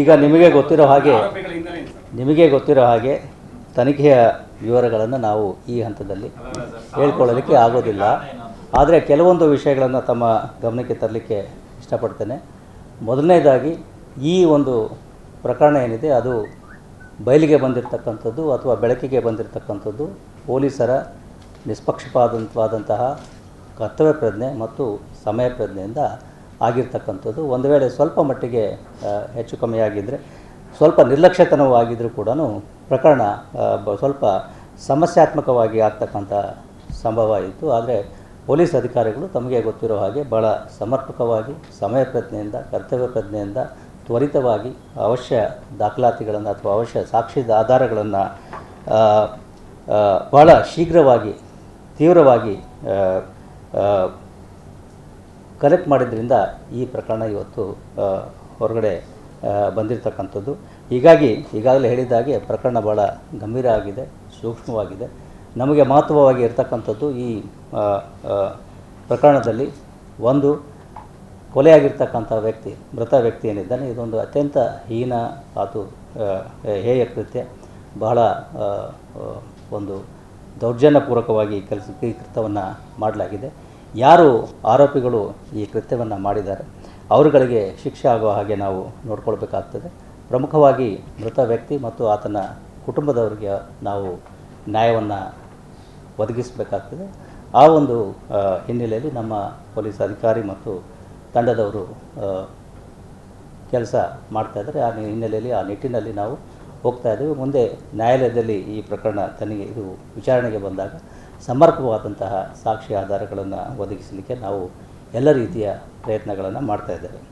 ಈಗ ನಿಮಗೆ ಗೊತ್ತಿರೋ ಹಾಗೆ ನಿಮಗೆ ಗೊತ್ತಿರೋ ಹಾಗೆ ತನಿಖೆಯ ವಿವರಗಳನ್ನು ನಾವು ಈ ಹಂತದಲ್ಲಿ ಹೇಳ್ಕೊಳ್ಳಲಿಕ್ಕೆ ಆಗೋದಿಲ್ಲ? ಆದರೆ ಕೆಲವೊಂದು ವಿಷಯಗಳನ್ನು ತಮ್ಮ ಗಮನಕ್ಕೆ ತರಲಿಕ್ಕೆ ಇಷ್ಟಪಡ್ತೇನೆ. ಮೊದಲನೇದಾಗಿ ಈ ಒಂದು ಪ್ರಕರಣ ಏನಿದೆ ಅದು ಬಯಲಿಗೆ ಬಂದಿರತಕ್ಕಂಥದ್ದು ಅಥವಾ ಬೆಳಕಿಗೆ ಬಂದಿರತಕ್ಕಂಥದ್ದು ಪೊಲೀಸರ ನಿಷ್ಪಕ್ಷಪಾತವಾದಂತಹ ಕರ್ತವ್ಯ ಪ್ರಜ್ಞೆ ಮತ್ತು ಸಮಯ ಪ್ರಜ್ಞೆಯಿಂದ ಆಗಿರ್ತಕ್ಕಂಥದ್ದು. ಒಂದು ವೇಳೆ ಸ್ವಲ್ಪ ಮಟ್ಟಿಗೆ ಹೆಚ್ಚು ಕಮ್ಮಿ ಆಗಿದ್ದರೆ ಸ್ವಲ್ಪ ನಿರ್ಲಕ್ಷ್ಯತನವೂ ಆಗಿದ್ದರೂ ಕೂಡ ಪ್ರಕರಣ ಸ್ವಲ್ಪ ಸಮಸ್ಯಾತ್ಮಕವಾಗಿ ಆಗ್ತಕ್ಕಂಥ ಸಂಭವ ಇತ್ತು. ಆದರೆ ಪೊಲೀಸ್ ಅಧಿಕಾರಿಗಳು ತಮಗೆ ಗೊತ್ತಿರೋ ಹಾಗೆ ಭಾಳ ಸಮರ್ಪಕವಾಗಿ, ಸಮಯ ಪ್ರಜ್ಞೆಯಿಂದ, ಕರ್ತವ್ಯ ಪ್ರಜ್ಞೆಯಿಂದ ತ್ವರಿತವಾಗಿ ಅವಶ್ಯ ದಾಖಲಾತಿಗಳನ್ನು ಅಥವಾ ಅವಶ್ಯ ಸಾಕ್ಷಿದ ಆಧಾರಗಳನ್ನು ಭಾಳ ಶೀಘ್ರವಾಗಿ, ತೀವ್ರವಾಗಿ ಕಲೆಕ್ಟ್ ಮಾಡಿದ್ದರಿಂದ ಈ ಪ್ರಕರಣ ಇವತ್ತು ಹೊರಗಡೆ ಬಂದಿರತಕ್ಕಂಥದ್ದು. ಹೀಗಾಗಿ ಈಗಾಗಲೇ ಹೇಳಿದ ಹಾಗೆ ಪ್ರಕರಣ ಭಾಳ ಗಂಭೀರ ಆಗಿದೆ, ಸೂಕ್ಷ್ಮವಾಗಿದೆ. ನಮಗೆ ಮಹತ್ವವಾಗಿ ಇರತಕ್ಕಂಥದ್ದು ಈ ಪ್ರಕರಣದಲ್ಲಿ ಒಂದು ಕೊಲೆಯಾಗಿರ್ತಕ್ಕಂಥ ವ್ಯಕ್ತಿ, ಮೃತ ವ್ಯಕ್ತಿ ಏನಿದ್ದಾನೆ, ಇದೊಂದು ಅತ್ಯಂತ ಹೀನ, ಆತು ಹೇಯ ಕೃತ್ಯ, ಬಹಳ ಒಂದು ದೌರ್ಜನ್ಯಪೂರ್ವಕವಾಗಿ ಈ ಕೆಲಸ ಈ ಕೃತ್ಯವನ್ನು ಮಾಡಲಾಗಿದೆ. ಯಾರು ಆರೋಪಿಗಳು ಈ ಕೃತ್ಯವನ್ನು ಮಾಡಿದ್ದಾರೆ, ಅವರುಗಳಿಗೆ ಶಿಕ್ಷೆ ಆಗುವ ಹಾಗೆ ನಾವು ನೋಡ್ಕೊಳ್ಬೇಕಾಗ್ತದೆ. ಪ್ರಮುಖವಾಗಿ ಮೃತ ವ್ಯಕ್ತಿ ಮತ್ತು ಆತನ ಕುಟುಂಬದವರಿಗೆ ನಾವು ನ್ಯಾಯವನ್ನು ಒದಗಿಸಬೇಕಾಗ್ತದೆ. ಆ ಒಂದು ಹಿನ್ನೆಲೆಯಲ್ಲಿ ನಮ್ಮ ಪೊಲೀಸ್ ಅಧಿಕಾರಿ ಮತ್ತು ತಂಡದವರು ಕೆಲಸ ಮಾಡ್ತಾಯಿದ್ದಾರೆ ಆ ಹಿನ್ನೆಲೆಯಲ್ಲಿ, ಆ ನಿಟ್ಟಿನಲ್ಲಿ ನಾವು ಹೋಗ್ತಾ ಇದ್ದೇವೆ ಮುಂದೆ ನ್ಯಾಯಾಲಯದಲ್ಲಿ ಈ ಪ್ರಕರಣ ತನಿಖೆ, ಇದು ವಿಚಾರಣೆಗೆ ಬಂದಾಗ ಸಮರ್ಪಕವಾದಂತಹ ಸಾಕ್ಷಿ ಆಧಾರಗಳನ್ನು ಒದಗಿಸಲಿಕ್ಕೆ ನಾವು ಎಲ್ಲ ರೀತಿಯ ಪ್ರಯತ್ನಗಳನ್ನು ಮಾಡ್ತಾ ಇದ್ದೇವೆ.